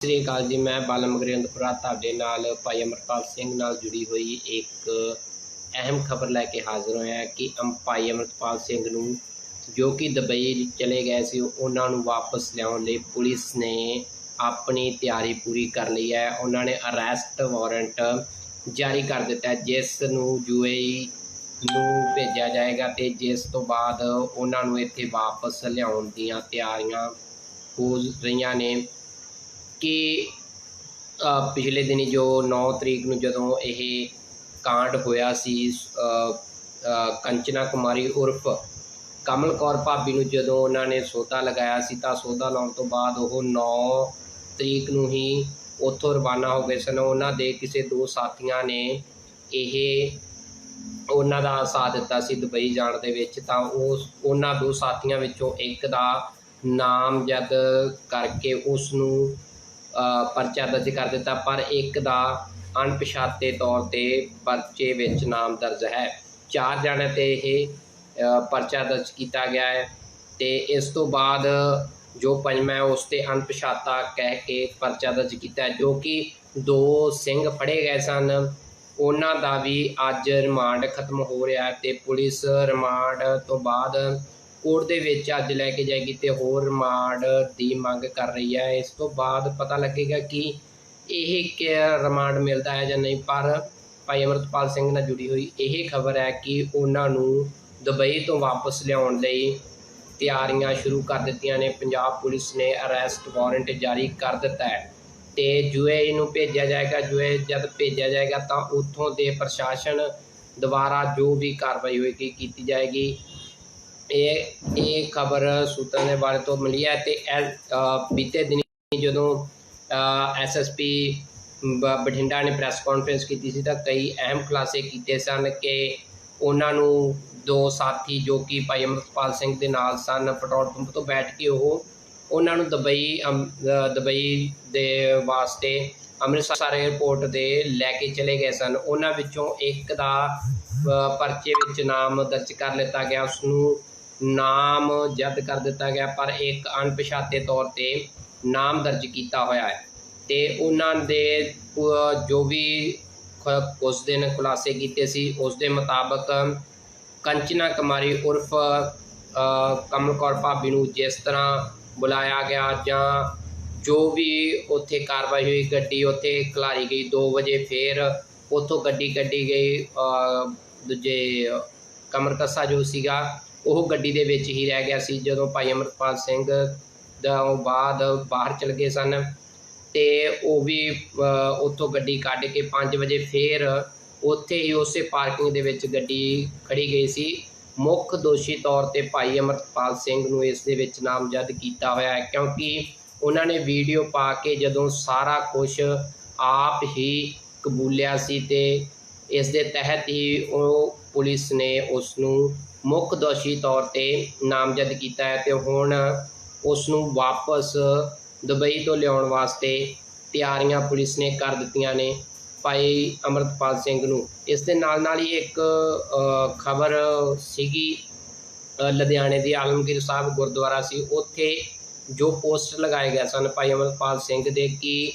ਸਤਿ ਸ੍ਰੀ ਅਕਾਲ ਜੀ, ਮੈਂ ਬਾਲਮ ਗਰਿੰਦਪੁਰਾ ਤੁਹਾਡੇ ਨਾਲ ਭਾਈ ਅਮਰਪਾਲ ਸਿੰਘ ਨਾਲ ਜੁੜੀ ਹੋਈ ਇੱਕ ਅਹਿਮ ਖਬਰ ਲੈ ਕੇ ਹਾਜ਼ਰ ਹੋਇਆ ਕਿ ਅਮ ਭਾਈ ਅਮਰਪਾਲ ਸਿੰਘ ਨੂੰ ਜੋ ਕਿ ਦੁਬਈ ਚਲੇ ਗਏ ਸੀ, ਉਹਨਾਂ ਨੂੰ ਵਾਪਸ ਲਿਆਉਣ ਲਈ ਪੁਲਿਸ ਨੇ ਆਪਣੀ ਤਿਆਰੀ ਪੂਰੀ ਕਰ ਲਈ ਹੈ। ਉਹਨਾਂ ਨੇ ਅਰੈਸਟ ਵਾਰੰਟ ਜਾਰੀ ਕਰ ਦਿੱਤਾ ਜਿਸ ਨੂੰ ਯੂਏਈ ਨੂੰ ਭੇਜਿਆ ਜਾਏਗਾ ਤੇ ਜਿਸ ਤੋਂ ਬਾਅਦ ਉਹਨਾਂ ਨੂੰ ਇੱਥੇ ਵਾਪਸ ਲਿਆਉਣ ਦੀਆਂ ਤਿਆਰੀਆਂ ਹੋ ਰਹੀਆਂ ਨੇ। ਕਿ ਪਿਛਲੇ ਦਿਨੀ ਜੋ 9 ਤਰੀਕ ਨੂੰ ਜਦੋਂ ਇਹ ਕਾਂਡ ਹੋਇਆ ਸੀ ਕੰਚਨਾ ਕੁਮਾਰੀ ਉਰਫ ਕਮਲ ਕੌਰ ਭਾਬੀ ਨੂੰ ਜਦੋਂ ਉਹਨਾਂ ਨੇ ਸੌਦਾ ਲਗਾਇਆ ਸੀ, ਤਾਂ ਸੌਦਾ ਲਾਉਣ ਤੋਂ ਬਾਅਦ ਉਹ 9 ਤਰੀਕ ਨੂੰ ਹੀ ਉੱਥੋਂ ਰਵਾਨਾ ਹੋ ਗਏ ਸਨ। ਉਹਨਾਂ ਦੇ ਕਿਸੇ ਦੋ ਸਾਥੀਆਂ ਨੇ ਇਹ ਉਹਨਾਂ ਦਾ ਸਾਥ ਦਿੱਤਾ ਸੀ ਦੁਬਈ ਜਾਣ ਦੇ ਵਿੱਚ। ਤਾਂ ਉਸ, ਉਹਨਾਂ ਦੋ ਸਾਥੀਆਂ ਵਿੱਚੋਂ ਇੱਕ ਦਾ ਨਾਮ ਜਦ ਕਰਕੇ ਉਸ ਨੂੰ ਪਰਚਾ ਦਰਜ ਕਰ ਦਿੱਤਾ, ਪਰ ਇੱਕ ਦਾ ਅਣਪਛਾਤੇ ਤੌਰ ਤੇ ਪਰਚੇ ਵਿੱਚ ਨਾਮ ਦਰਜ ਹੈ। ਚਾਰ ਜਣੇ ਤੇ ਇਹ ਪਰਚਾ ਦਰਜ ਕੀਤਾ ਗਿਆ ਹੈ ਤੇ ਇਸ ਤੋਂ ਬਾਅਦ ਜੋ ਪੰਜਵਾਂ ਉਸ ਤੇ ਅਣਪਛਾਤਾ ਕਹਿ ਕੇ ਪਰਚਾ ਦਰਜ ਕੀਤਾ ਜੋ ਕਿ ਦੋ ਸਿੰਘ ਫੜੇ ਗਏ ਸਨ। ਉਹਨਾਂ ਦਾ ਵੀ ਅੱਜ ਰਿਮਾਂਡ ਖਤਮ ਹੋ ਰਿਹਾ ਹੈ ਤੇ ਪੁਲਿਸ ਰਿਮਾਂਡ ਤੋਂ ਬਾਅਦ ਕੋਰਟ ਦੇ ਵਿੱਚ ਅੱਜ ਲੈ ਕੇ ਜਾਏਗੀ ਤੇ ਹੋਰ ਰਿਮਾਂਡ ਦੀ ਮੰਗ ਕਰ ਰਹੀ ਹੈ। ਇਸ ਤੋਂ ਬਾਅਦ ਪਤਾ ਲੱਗੇਗਾ ਕਿ ਇਹ ਕਿ ਰਿਮਾਂਡ ਮਿਲਦਾ ਹੈ ਜਾਂ ਨਹੀਂ, ਪਰ ਭਾਈ ਅਮਰਤਪਾਲ ਸਿੰਘ ਨਾਲ ਜੁੜੀ ਹੋਈ ਇਹ ਖਬਰ ਹੈ ਕਿ ਉਹਨਾਂ ਨੂੰ ਦੁਬਈ ਤੋਂ ਵਾਪਸ ਲਿਆਉਣ ਲਈ ਤਿਆਰੀਆਂ ਸ਼ੁਰੂ ਕਰ ਦਿੱਤੀਆਂ ਨੇ। ਪੰਜਾਬ ਪੁਲਿਸ ਨੇ ਅਰੈਸਟ ਵਾਰੰਟ ਜਾਰੀ ਕਰ ਦਿੱਤਾ ਹੈ ਤੇ ਯੂਏਈ ਨੂੰ ਭੇਜਿਆ ਜਾਏਗਾ। ਯੂਏ ਜਦ ਭੇਜਿਆ ਜਾਏਗਾ ਤਾਂ ਉੱਥੋਂ ਦੇ ਪ੍ਰਸ਼ਾਸਨ ਦੁਆਰਾ ਜੋ ਵੀ ਕਾਰਵਾਈ ਹੋਏਗੀ, ਕੀਤੀ ਜਾਏਗੀ। ਇਹ ਇਹ ਖਬਰ ਸੂਤਰਾਂ ਦੇ ਬਾਰੇ ਤੋਂ ਮਿਲੀ ਹੈ ਤੇ ਬੀਤੇ ਦਿਨੀ ਜਦੋਂ ਐਸਐਸਪੀ ਬਠਿੰਡਾ ਨੇ ਪ੍ਰੈਸ ਕਾਨਫਰੰਸ ਕੀਤੀ ਸੀ ਤਾਂ ਕਈ ਅਹਿਮ ਖੁਲਾਸੇ ਕੀਤੇ ਸਨ ਕਿ ਉਹਨਾਂ ਨੂੰ ਦੋ ਸਾਥੀ ਜੋ ਕਿ ਭਾਈ ਅਮਰਪਾਲ ਸਿੰਘ ਦੇ ਨਾਲ ਸਨ ਪੈਟਰੋਲ ਪੰਪ ਤੋਂ ਬੈਠ ਕੇ ਉਹ ਉਹਨਾਂ ਨੂੰ ਦੁਬਈ ਅਮ, ਦੁਬਈ ਦੇ ਵਾਸਤੇ ਅੰਮ੍ਰਿਤਸਰ ਏਅਰਪੋਰਟ ਦੇ ਲੈ ਕੇ ਚਲੇ ਗਏ ਸਨ। ਉਹਨਾਂ ਵਿੱਚੋਂ ਇੱਕ ਦਾ ਪਰਚੇ ਵਿੱਚ ਨਾਮ ਦਰਜ ਕਰ ਲਿੱਤਾ ਗਿਆ। ਉਸ ਨੂੰ ਨਾਮ ਜਦ ਕਰ ਦਿੱਤਾ ਗਿਆ ਪਰ ਇੱਕ ਅਣਪਛਾਤੇ ਤੌਰ ਤੇ ਨਾਮ ਦਰਜ ਕੀਤਾ ਹੋਇਆ ਹੈ। ਤੇ ਉਹਨਾਂ ਦੇ ਜੋ ਵੀ ਉਸ ਦਿਨ ਖੁਲਾਸੇ ਕੀਤੇ ਸੀ ਉਸ ਦੇ ਮੁਤਾਬਕ ਕੰਚਨਾ ਕੁਮਾਰੀ ਉਰਫ ਅ, ਕਮਲ ਕੌਰ ਭਾਬੀ ਨੂੰ ਜਿਸ ਤਰ੍ਹਾਂ ਬੁਲਾਇਆ ਗਿਆ ਜਾਂ ਜੋ ਵੀ ਉੱਥੇ ਕਾਰਵਾਈ ਹੋਈ ਗੱਡੀ ਉੱਥੇ ਖਲਾਰੀ ਗਈ 2 ਵਜੇ ਫੇਰ ਉੱਥੋਂ ਗੱਡੀ ਕੱਢੀ ਗਈ ਦੂਜੇ ਕਮਰਕੱਸਾ ਜੋ ਸੀਗਾ ਉਹ ਗੱਡੀ ਦੇ ਵਿੱਚ ਹੀ ਰਹਿ ਗਿਆ ਸੀ ਜਦੋਂ ਭਾਈ ਅਮਰਪਾਲ ਸਿੰਘ ਦਾ ਉਹ ਬਾਅਦ ਬਾਹਰ ਚਲ ਗਏ ਸਨ ਤੇ ਉਹ ਵੀ ਉੱਥੋਂ ਗੱਡੀ ਕੱਢ ਕੇ 5 ਵਜੇ ਫੇਰ ਉੱਥੇ ਹੀ ਉਸੇ ਪਾਰਕਿੰਗ ਦੇ ਵਿੱਚ ਗੱਡੀ ਖੜੀ ਗਈ ਸੀ। ਮੁੱਖ ਦੋਸ਼ੀ ਤੌਰ ਤੇ ਭਾਈ ਅਮਰਪਾਲ ਸਿੰਘ ਨੂੰ ਇਸ ਦੇ ਵਿੱਚ ਨਾਮਜ਼ਦ ਕੀਤਾ ਹੋਇਆ ਹੈ ਕਿਉਂਕਿ ਉਹਨਾਂ ਨੇ ਵੀਡੀਓ ਪਾ ਕੇ ਜਦੋਂ ਸਾਰਾ ਕੁਝ ਆਪ ਹੀ ਕਬੂਲਿਆ ਸੀ ਤੇ ਇਸ ਦੇ ਤਹਿਤ ਹੀ ਉਹ ਪੁਲਿਸ ਨੇ ਉਸ ਨੂੰ ਮੁੱਖ ਦੋਸ਼ੀ ਤੌਰ ਤੇ ਨਾਮਜ਼ਦ ਕੀਤਾ ਹੈ ਤੇ ਹੁਣ ਉਸ ਨੂੰ ਵਾਪਸ ਦੁਬਈ ਤੋਂ ਲਿਆਉਣ ਵਾਸਤੇ ਤਿਆਰੀਆਂ ਪੁਲਿਸ ਨੇ ਕਰ ਦਿੱਤੀਆਂ ਨੇ ਭਾਈ ਅਮਰਤਪਾਲ ਸਿੰਘ ਨੂੰ। ਇਸ ਦੇ ਨਾਲ ਨਾਲ ਹੀ ਇੱਕ ਖਬਰ ਸੀਗੀ ਲੁਧਿਆਣੇ ਦੀ ਆਲਮਗੀਰ ਸਾਹਿਬ ਗੁਰਦੁਆਰਾ ਸੀ। ਉੱਥੇ ਜੋ ਪੋਸਟਰ ਲਗਾਏ ਗਏ ਸਨ ਭਾਈ ਅਮਰਪਾਲ ਸਿੰਘ ਦੇ ਕਿ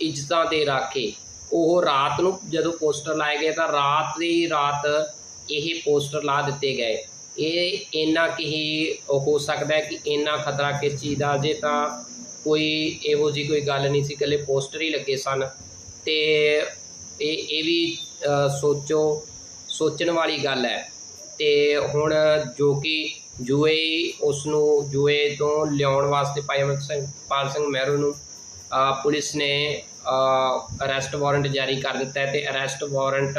ਇੱਜ਼ਤਾਂ ਦੇ ਰਾਖੇ, ਉਹ ਰਾਤ ਨੂੰ ਜਦੋਂ ਪੋਸਟਰ ਲਾਏ ਗਏ ਤਾਂ ਰਾਤ ਦੀ ਰਾਤ ਇਹ ਪੋਸਟਰ ਲਾ ਦਿੱਤੇ ਗਏ। ਇਹ ਇੰਨਾ ਕਿ ਹੀ ਹੋ ਸਕਦਾ ਹੈ ਕਿ ਇੰਨਾ ਖਤਰਾ ਕਿਸ ਚੀਜ਼ ਦਾ? ਜੇ ਤਾਂ ਕੋਈ ਇਹੋ ਜਿਹੀ ਕੋਈ ਗੱਲ ਨਹੀਂ ਸੀ, ਇਕੱਲੇ ਪੋਸਟਰ ਹੀ ਲੱਗੇ ਸਨ। ਤੇ ਇਹ ਇਹ ਵੀ ਸੋਚੋ, ਸੋਚਣ ਵਾਲੀ ਗੱਲ ਹੈ। ਤੇ ਹੁਣ ਜੋ ਕਿ ਜੂਏ ਉਸ ਨੂੰ, ਜੂਏ ਤੋਂ ਲਿਆਉਣ ਵਾਸਤੇ ਭਾਈ ਅਮਰ ਸਿੰਘ, ਪਾਲ ਸਿੰਘ ਮਹਿਰੂ ਨੂੰ ਪੁਲਿਸ ਨੇ ਅਰੈਸਟ ਵਾਰੰਟ ਜਾਰੀ ਕਰ ਦਿੱਤਾ ਹੈ ਤੇ ਅਰੈਸਟ ਵਾਰੰਟ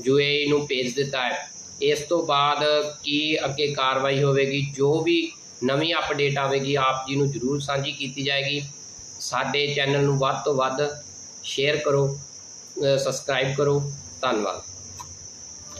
ਜੂਏ ਨੂੰ ਭੇਜ ਦਿੱਤਾ ਹੈ। ਇਸ ਤੋਂ ਬਾਅਦ ਕੀ ਅੱਗੇ ਕਾਰਵਾਈ ਹੋਵੇਗੀ, ਜੋ ਵੀ ਨਵੀਂ ਅਪਡੇਟ ਆਵੇਗੀ, ਆਪ ਜੀ ਨੂੰ ਜ਼ਰੂਰ ਸਾਂਝੀ ਕੀਤੀ ਜਾਏਗੀ। ਸਾਡੇ ਚੈਨਲ ਨੂੰ ਵੱਧ ਤੋਂ ਵੱਧ ਸ਼ੇਅਰ ਕਰੋ ਸਬਸਕ੍ਰਾਈਬ ਕਰੋ। ਧੰਨਵਾਦ।